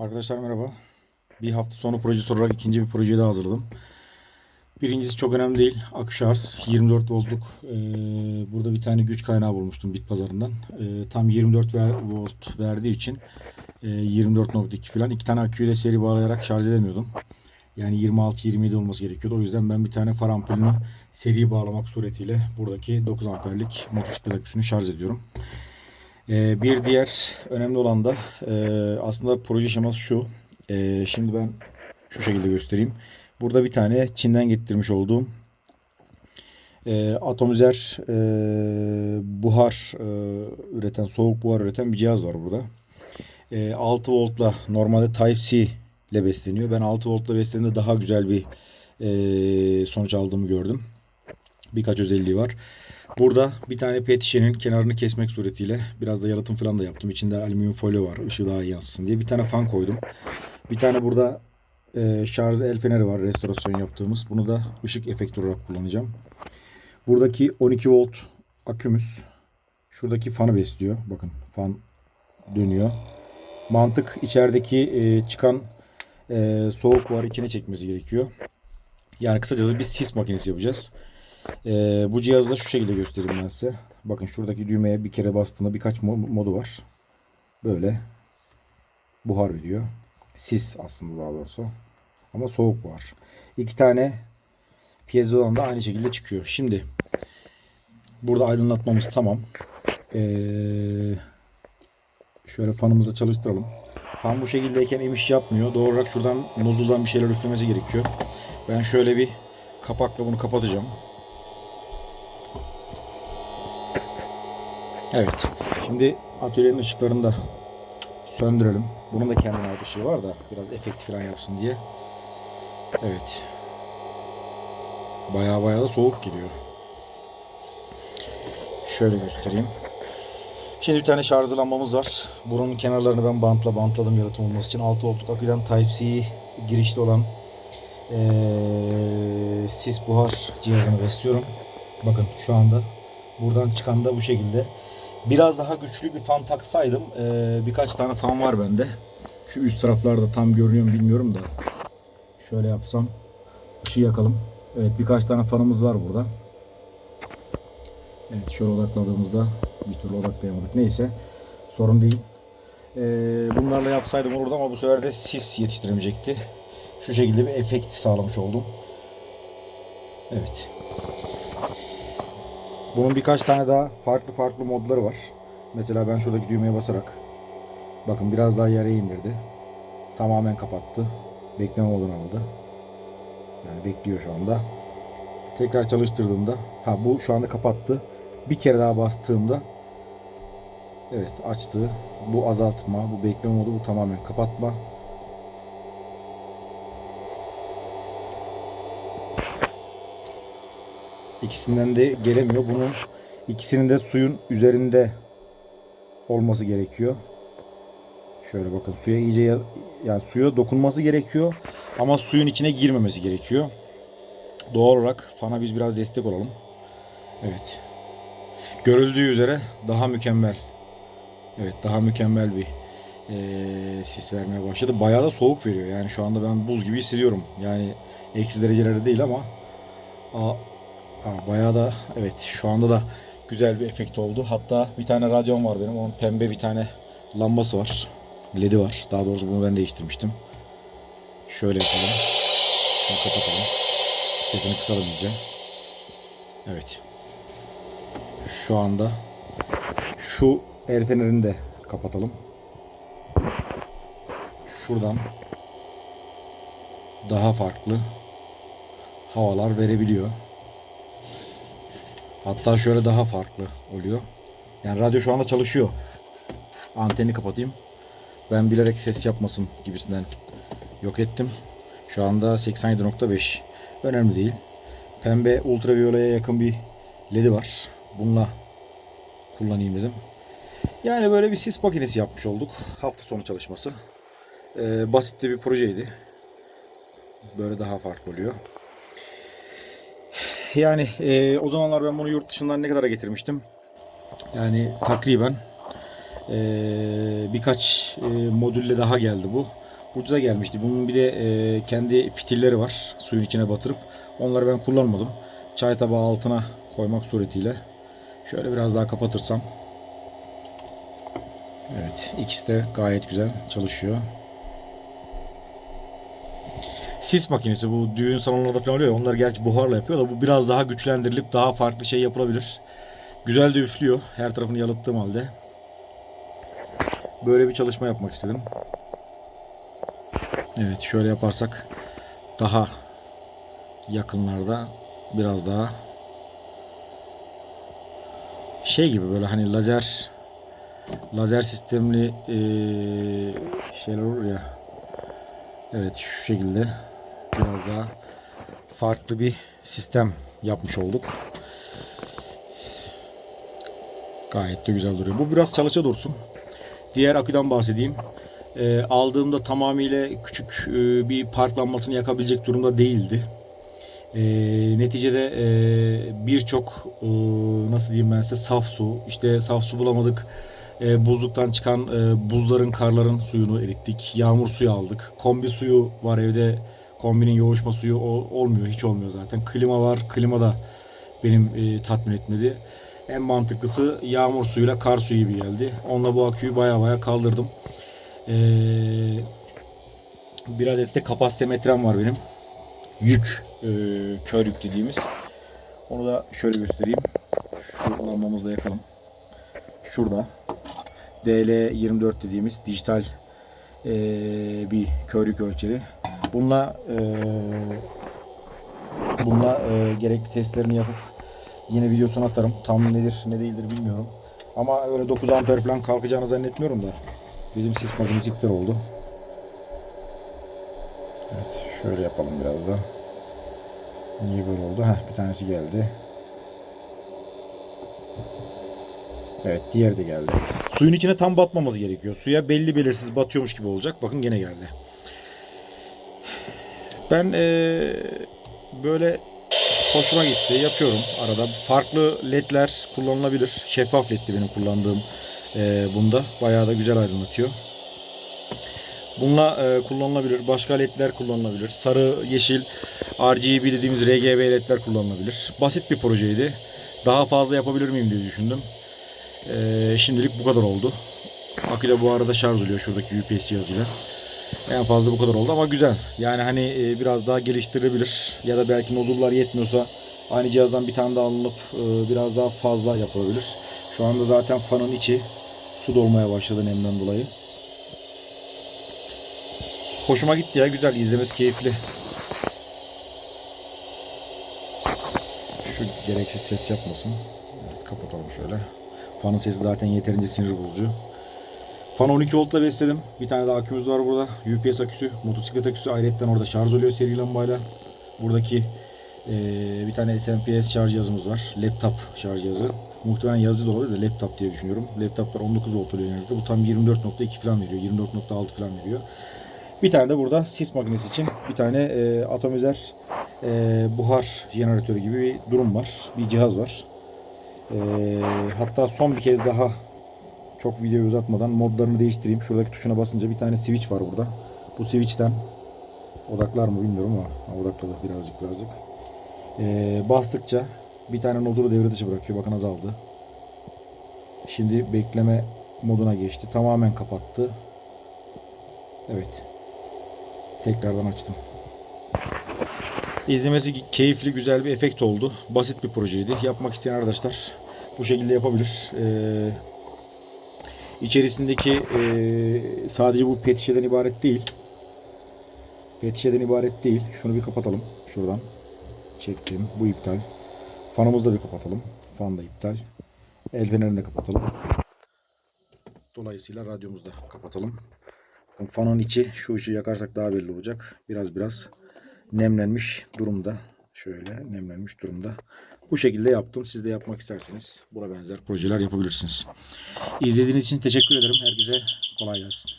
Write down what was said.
Arkadaşlar merhaba. Bir hafta sonu projesi olarak ikinci bir projeyi daha hazırladım. Birincisi çok önemli değil. Akü şarj 24 voltluk. Ee, burada bir tane güç kaynağı bulmuştum bit pazarından. Ee, tam 24 ver, volt verdiği için e, 24.2 falan iki tane aküyle seri bağlayarak şarj edemiyordum. Yani 26-27 olması gerekiyordu. O yüzden ben bir tane far ampulünü seri bağlamak suretiyle buradaki 9 amperlik motosiklet aküsünü şarj ediyorum. Ee, bir diğer önemli olan da e, aslında proje şeması şu. Ee, şimdi ben şu şekilde göstereyim. Burada bir tane Çin'den getirmiş olduğum e, atomizer e, buhar e, üreten, soğuk buhar üreten bir cihaz var burada. E, 6 voltla normalde Type-C ile besleniyor. Ben 6 voltla beslendiğinde daha güzel bir e, sonuç aldığımı gördüm. Birkaç özelliği var. Burada bir tane pet şişenin kenarını kesmek suretiyle biraz da yalıtım falan da yaptım. İçinde alüminyum folyo var ışığı daha yansısın diye. Bir tane fan koydum. Bir tane burada e, şarj el feneri var restorasyon yaptığımız. Bunu da ışık efektörü olarak kullanacağım. Buradaki 12 volt akümüz şuradaki fanı besliyor. Bakın fan dönüyor. Mantık içerideki e, çıkan e, soğuk buharı içine çekmesi gerekiyor. Yani kısacası bir sis makinesi yapacağız. Ee, bu cihazda şu şekilde göstereyim ben size. Bakın şuradaki düğmeye bir kere bastığında birkaç mo- modu var. Böyle buhar veriyor. Sis aslında daha doğrusu. Ama soğuk buhar. İki tane piezodan da aynı şekilde çıkıyor. Şimdi burada aydınlatmamız tamam. Ee, şöyle fanımızı çalıştıralım. Fan bu şekildeyken emiş yapmıyor. Doğal olarak şuradan nozuldan bir şeyler üflemesi gerekiyor. Ben şöyle bir kapakla bunu kapatacağım. Evet. Şimdi atölyenin ışıklarını da söndürelim. Bunun da kendine ait ışığı var da biraz efekt falan yapsın diye. Evet. Baya baya da soğuk geliyor. Şöyle göstereyim. Şimdi bir tane şarj lambamız var. Bunun kenarlarını ben bantla bantladım yalıtım olması için. 6 voltluk aküden Type-C girişli olan ee, sis buhar cihazını besliyorum. Bakın şu anda buradan çıkan da bu şekilde. Biraz daha güçlü bir fan taksaydım ee, birkaç tane fan var bende. Şu üst taraflarda tam görünüyor mu bilmiyorum da. Şöyle yapsam ışığı yakalım. Evet birkaç tane fanımız var burada. Evet şöyle odakladığımızda bir türlü odaklayamadık. Neyse sorun değil. Ee, bunlarla yapsaydım olurdu ama bu sefer de sis yetiştiremeyecekti. Şu şekilde bir efekt sağlamış oldum. Evet. Bunun birkaç tane daha farklı farklı modları var. Mesela ben şuradaki düğmeye basarak bakın biraz daha yere indirdi. Tamamen kapattı. Bekleme modunu aldı. Yani bekliyor şu anda. Tekrar çalıştırdığımda ha bu şu anda kapattı. Bir kere daha bastığımda evet açtı. Bu azaltma, bu bekleme modu, bu tamamen kapatma. İkisinden de gelemiyor. Bunun ikisinin de suyun üzerinde olması gerekiyor. Şöyle bakın suya iyice ya- yani suya dokunması gerekiyor ama suyun içine girmemesi gerekiyor. Doğal olarak fana biz biraz destek olalım. Evet. Görüldüğü üzere daha mükemmel. Evet daha mükemmel bir eee sis vermeye başladı. Bayağı da soğuk veriyor. Yani şu anda ben buz gibi hissediyorum. Yani eksi derecelerde değil ama a- Ha, bayağı da evet şu anda da güzel bir efekt oldu. Hatta bir tane radyom var benim. Onun pembe bir tane lambası var. LED'i var. Daha doğrusu bunu ben değiştirmiştim. Şöyle yapalım. Şunu kapatalım. Sesini kısalım iyice. Evet. Şu anda şu el fenerini de kapatalım. Şuradan daha farklı havalar verebiliyor. Hatta şöyle daha farklı oluyor. Yani radyo şu anda çalışıyor. Anteni kapatayım. Ben bilerek ses yapmasın gibisinden yok ettim. Şu anda 87.5. Önemli değil. Pembe ultraviyoleye yakın bir ledi var. Bununla kullanayım dedim. Yani böyle bir sis makinesi yapmış olduk. Hafta sonu çalışması. Ee, basit de bir projeydi. Böyle daha farklı oluyor. Yani e, o zamanlar ben bunu yurt dışından ne kadara getirmiştim? Yani takriben e, birkaç e, modülle daha geldi bu. ucuza gelmişti. Bunun bir de e, kendi fitilleri var. Suyun içine batırıp. Onları ben kullanmadım. Çay tabağı altına koymak suretiyle. Şöyle biraz daha kapatırsam. Evet. ikisi de gayet güzel çalışıyor. Sis makinesi bu düğün salonlarda falan oluyor. ya, Onlar gerçi buharla yapıyor da bu biraz daha güçlendirilip daha farklı şey yapılabilir. Güzel de üflüyor. Her tarafını yalıttığım halde. Böyle bir çalışma yapmak istedim. Evet şöyle yaparsak daha yakınlarda biraz daha şey gibi böyle hani lazer lazer sistemli eee, şeyler olur ya. Evet şu şekilde biraz daha farklı bir sistem yapmış olduk. Gayet de güzel duruyor. Bu biraz çalışa dursun. Diğer aküden bahsedeyim. Ee, aldığımda tamamıyla küçük e, bir parklanmasını yakabilecek durumda değildi. Ee, neticede e, birçok e, nasıl diyeyim ben size saf su, işte saf su bulamadık. E, buzluktan çıkan e, buzların, karların suyunu erittik. Yağmur suyu aldık. Kombi suyu var evde. Kombinin yoğuşma suyu olmuyor, hiç olmuyor zaten. Klima var, klima da benim e, tatmin etmedi. En mantıklısı yağmur suyuyla kar suyu gibi geldi. Onunla bu aküyü baya baya kaldırdım. Ee, bir adet de kapasite metrem var benim. Yük, e, kör yük dediğimiz. Onu da şöyle göstereyim. Şu lambamızla yakalım. Şurada. DL24 dediğimiz dijital e, bir kör yük ölçeri. Bununla e, bununla e, gerekli testlerini yapıp Yine videosunu atarım. Tam nedir ne değildir bilmiyorum. Ama öyle 9 amper falan kalkacağını zannetmiyorum da. Bizim sis makinesi iptal oldu. Evet şöyle yapalım biraz da. Niye böyle oldu? Heh bir tanesi geldi. Evet diğeri de geldi. Suyun içine tam batmamız gerekiyor. Suya belli belirsiz batıyormuş gibi olacak. Bakın gene geldi. Ben eee, böyle hoşuma gitti. Yapıyorum arada. Farklı ledler kullanılabilir. Şeffaf leddi benim kullandığım e, bunda. Bayağı da güzel aydınlatıyor. Bununla e, kullanılabilir. Başka ledler kullanılabilir. Sarı, yeşil, RGB dediğimiz RGB ledler kullanılabilir. Basit bir projeydi. Daha fazla yapabilir miyim diye düşündüm. E, şimdilik bu kadar oldu. Akü de bu arada şarj oluyor şuradaki UPS cihazıyla. En fazla bu kadar oldu ama güzel. Yani hani e, biraz daha geliştirilebilir ya da belki nodullar yetmiyorsa aynı cihazdan bir tane daha alınıp e, biraz daha fazla yapılabilir. Şu anda zaten fanın içi su dolmaya başladı nemden dolayı. Hoşuma gitti ya güzel izlemesi keyifli. Şu gereksiz ses yapmasın. Evet, kapatalım şöyle. Fanın sesi zaten yeterince sinir bozucu. Fan 12 voltla besledim. Bir tane de akümüz var burada. UPS aküsü, motosiklet aküsü. Ayrıca orada şarj oluyor seri lambayla. Buradaki eee, bir tane SMPS şarj cihazımız var. Laptop şarj cihazı. Muhtemelen yazıcı da olabilir de laptop diye düşünüyorum. Laptoplar 19 volt oluyor. Bu tam 24.2 falan veriyor. 24.6 falan veriyor. Bir tane de burada sis makinesi için bir tane eee atomizer eee, buhar jeneratörü gibi bir durum var. Bir cihaz var. Eee, hatta son bir kez daha çok videoyu uzatmadan modlarını değiştireyim. Şuradaki tuşuna basınca bir tane switch var burada. Bu switch'ten odaklar mı bilmiyorum ama ha, odakladı birazcık birazcık. Ee, bastıkça bir tane nozulu devre dışı bırakıyor. Bakın azaldı. Şimdi bekleme moduna geçti. Tamamen kapattı. Evet. Tekrardan açtım. İzlemesi keyifli, güzel bir efekt oldu. Basit bir projeydi. Yapmak isteyen arkadaşlar bu şekilde yapabilir. Ee, İçerisindeki eee, sadece bu pet şişeden ibaret değil. Pet şişeden ibaret değil. Şunu bir kapatalım. Şuradan. Çektim. Bu iptal. Fanımızı da bir kapatalım. Fan da iptal. El fenerini de kapatalım. Dolayısıyla radyomuzu da kapatalım. Fanın içi şu ışığı yakarsak daha belli olacak. Biraz biraz nemlenmiş durumda. Şöyle nemlenmiş durumda. Bu şekilde yaptım. Siz de yapmak isterseniz buna benzer projeler yapabilirsiniz. İzlediğiniz için teşekkür ederim. Herkese kolay gelsin.